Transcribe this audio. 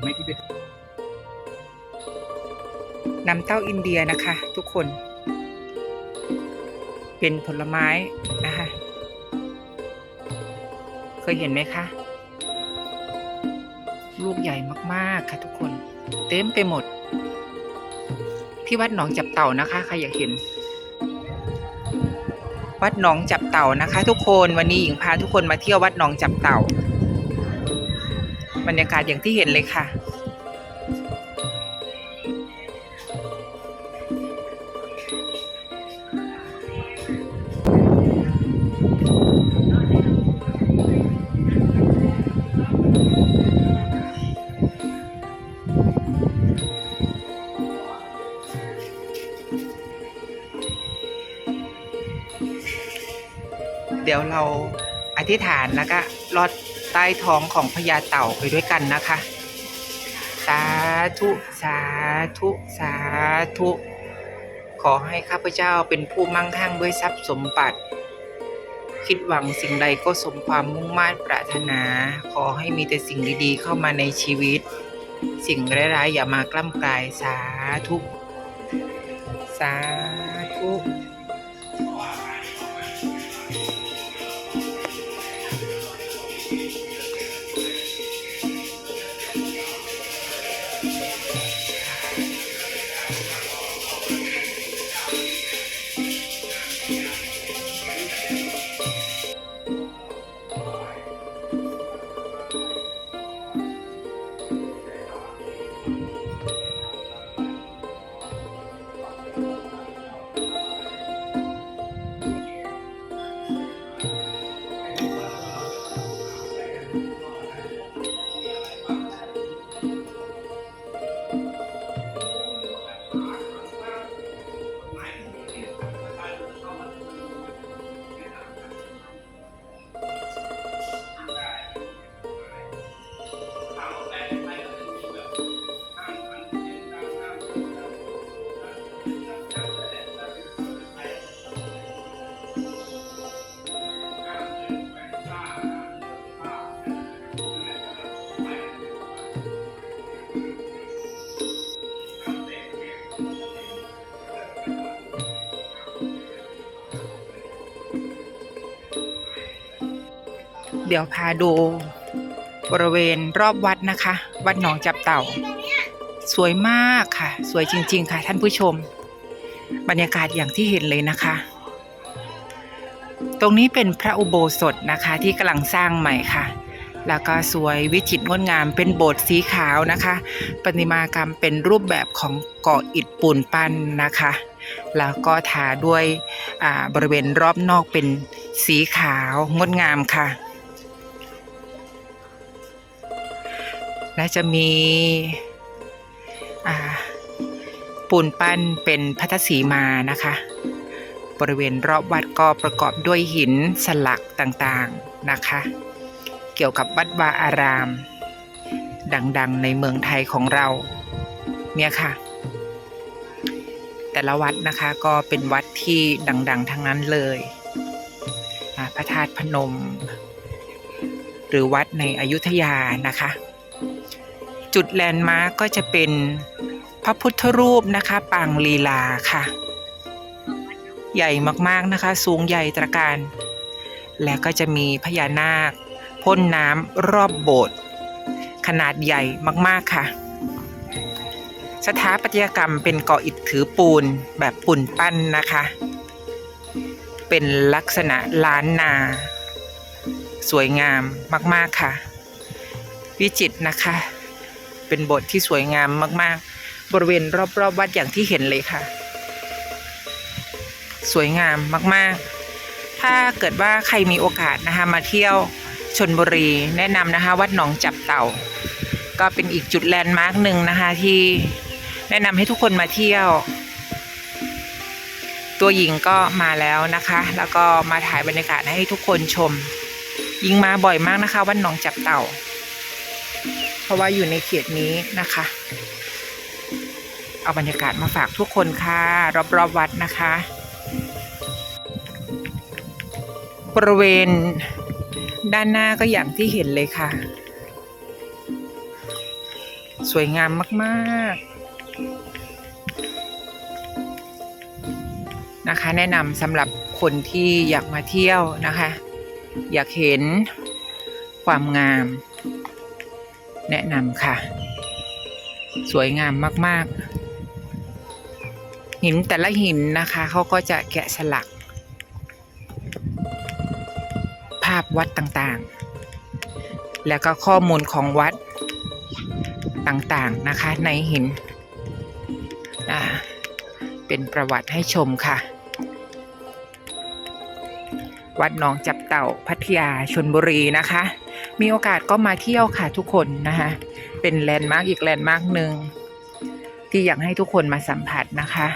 นไหมที่เป็นน้ำเต้าอินเดียนะคะ ทุกคน เป็นผลไม้นะคะเคยเห็นไหมคะ ลูกใหญ่มากๆค่ะ ทุกคน เต็มไปหมด ที่วัดหนองจับเต่านะคะ ใครอยากเห็น วัดหนองจับเต่านะคะ ทุกคนวันนี้หญิงพาทุกคนมาเที่ยววัดหนองจับเต่า บรรยากาศอย่างที่เห็นเลยค่ะ เดี๋ยวเรา อธิษฐานแล้วก็ลอดใต้ท้องของพญาเต่าไปด้วยกันนะคะ สาธุ สาธุ สาธุ ขอให้ข้าพเจ้าเป็นผู้มั่งคั่งด้วยทรัพย์สมบัติ คิดหวังสิ่งใดก็สมความมุ่งมั่นปรารถนา ขอให้มีแต่สิ่งดีๆเข้ามาในชีวิต สิ่งร้ายๆอย่ามากล้ำกลาย สาธุ สาธุ เดี๋ยวพาดูบริเวณรอบวัดนะคะ วัดหนองจับเต่า สวยมากค่ะ สวยจริง ๆ ค่ะ ท่านผู้ชม บรรยากาศอย่างที่เห็นเลยนะคะ ตรงนี้เป็นพระอุโบสถนะคะ ที่กำลังสร้างใหม่ค่ะ แล้วก็สวยวิจิตรงดงามเป็นโบสถ์สีขาวนะคะประติมากรรมเป็นรูปแบบของเก่ออิฐปูนปั้นนะคะ แล้วก็ทาด้วยอ่าบริเวณรอบนอกเป็นสีขาวงดงามค่ะ และจะมีปูนปั้นเป็นพัทสีมานะคะ บริเวณรอบวัดก็ประกอบด้วยหินสลักต่างๆนะคะ เกี่ยวกับวัดวาอาราม ดังๆในเมืองไทยของเราเนี่ยค่ะ แต่ละวัดนะคะก็เป็นวัดที่ดัง ๆ ทั้งนั้นเลยพระธาตุพนม หรือวัดในอยุธยานะคะ จุดแลนด์มาร์กก็จะเป็นพระพุทธรูปนะคะ ปางลีลาค่ะ ใหญ่มากๆนะคะ สูงใหญ่ตระการ และก็จะมีพญานาค พ่นน้ำรอบโบสถ์ขนาดใหญ่มากๆค่ะ สถาปัตยกรรมเป็นเก่ออิฐถือปูนแบบปูนปั้นนะคะ เป็นลักษณะล้านนา สวยงามมากๆค่ะ วิจิตรนะคะ เป็นโบสถ์ที่สวยงามมาก ๆ บริเวณรอบๆวัดอย่างที่เห็นเลยค่ะ สวยงามมากๆ ถ้าเกิดว่าใครมีโอกาสนะคะมาเที่ยวชนบุรีแนะนำนะคะวัดหนองจับเต่า ก็เป็นอีกจุดแลนด์มาร์กหนึ่งนะคะที่แนะนำให้ทุกคนมาเที่ยว ตัวหญิงก็มาแล้วนะคะ แล้วก็มาถ่ายบรรยากาศให้ทุกคนชมหญิงมาบ่อยมากนะคะวัดหนองจับเต่า ราะว่าอยู่ในเขตนี้นะคะ เอาบรรยากาศมาฝากทุกคนค่ะ รอบๆวัดนะคะ บริเวณด้านหน้าก็อย่างที่เห็นเลยค่ะ สวยงามมากๆ นะคะ แนะนำสำหรับคนที่อยากมาเที่ยวนะคะ อยากเห็นความงาม แนะนำค่ะ สวยงามมาก ๆ หินแต่ละหินนะคะเขาก็จะแกะสลัก ภาพวัดต่างๆ แล้วก็ข้อมูลของวัดต่างๆนะคะในหินเป็นประวัติให้ชมค่ะ วัดหนองจับเต่าพัทยาชนบุรีนะคะ มีโอกาสก็มาเที่ยวค่ะทุกคนนะคะ เป็นแลนด์มาร์กอีกแลนด์มาร์กหนึ่งที่อยากให้ทุกคนมาสัมผัสนะคะ